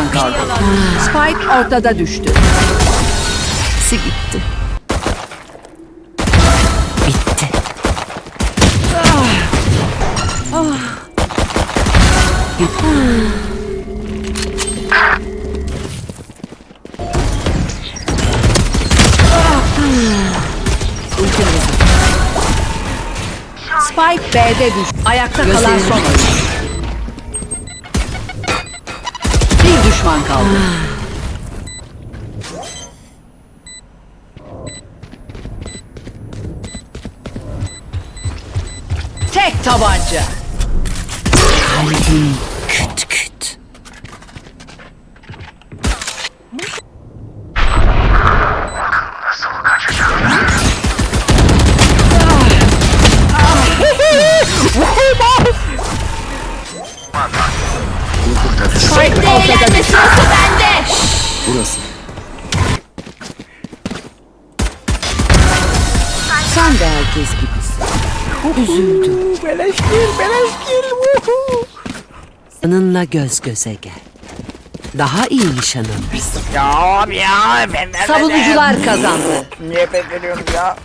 düşman kaldı. Spike ortada düştü. Hepsi gitti. Bitti. Spike B'de düştü. Ayakta kalan Gözlerini- son oyuncu. Düşman kaldı. Tek tabanca. Kalbim Burası. Sen de herkes gibisin. Üzüldüm. Onunla göz göze gel. Daha iyi nişan alırsın. Ya abi ya ben? Savunucular kazandı. Niye pek veriyorum ya?